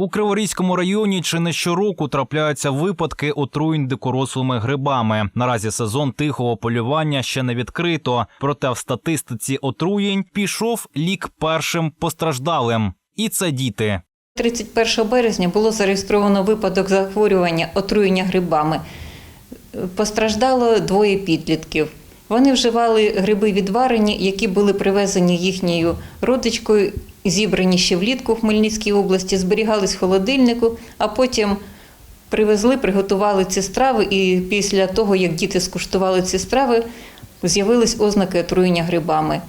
У Криворізькому районі чи не щороку трапляються випадки отруєнь дикорослими грибами. Наразі сезон тихого полювання ще не відкрито. Проте в статистиці отруєнь пішов лік першим постраждалим. І це діти. 31 березня було зареєстровано випадок захворювання отруєння грибами. Постраждало двоє підлітків. Вони вживали гриби відварені, які були привезені їхньою родичкою, зібрані ще влітку в Хмельницькій області, зберігались в холодильнику, а потім привезли, приготували ці страви, і після того, як діти скуштували ці страви, з'явились ознаки отруєння грибами.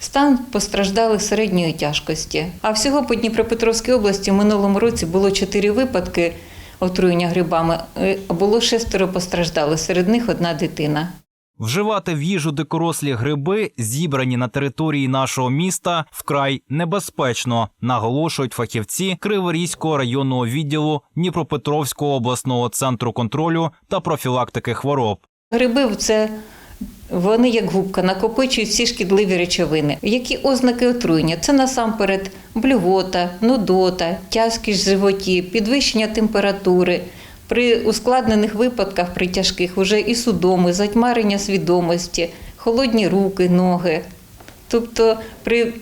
Стан постраждалих середньої тяжкості. А всього по Дніпропетровській області в минулому році було чотири випадки отруєння грибами. Е, Було шестеро постраждалих, серед них одна дитина. Вживати в їжу дикорослі гриби, зібрані на території нашого міста, вкрай небезпечно, наголошують фахівці Криворізького районного відділу Дніпропетровського обласного центру контролю та профілактики хвороб. Гриби це вони як губка накопичують всі шкідливі речовини. Які ознаки отруєння? Це насамперед блювота, нудота, тяжкість в животі, підвищення температури. При ускладнених випадках, при тяжких, вже і судоми, затьмарення свідомості, холодні руки, ноги. Тобто при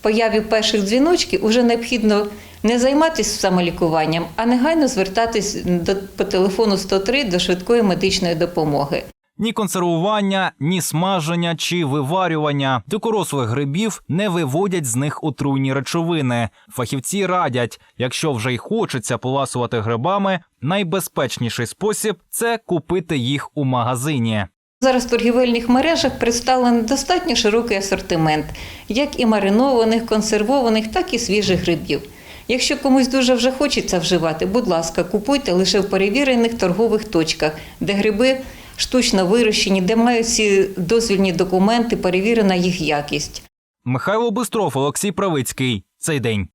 появі перших дзвіночків вже необхідно не займатися самолікуванням, а негайно звертатись до, по телефону 103 до швидкої медичної допомоги. Ні консервування, ні смаження чи виварювання дикорослих грибів не виводять з них отруйні речовини. Фахівці радять, якщо вже й хочеться поласувати грибами, найбезпечніший спосіб це купити їх у магазині. Зараз в торгівельних мережах представлений достатньо широкий асортимент, як і маринованих, консервованих, так і свіжих грибів. Якщо комусь дуже вже хочеться вживати, будь ласка, купуйте лише в перевірених торгових точках, де гриби штучно вирощені, де мають всі дозвільні документи, перевірена їх якість. Михайло Бистров, Олексій Правицький. Цей день.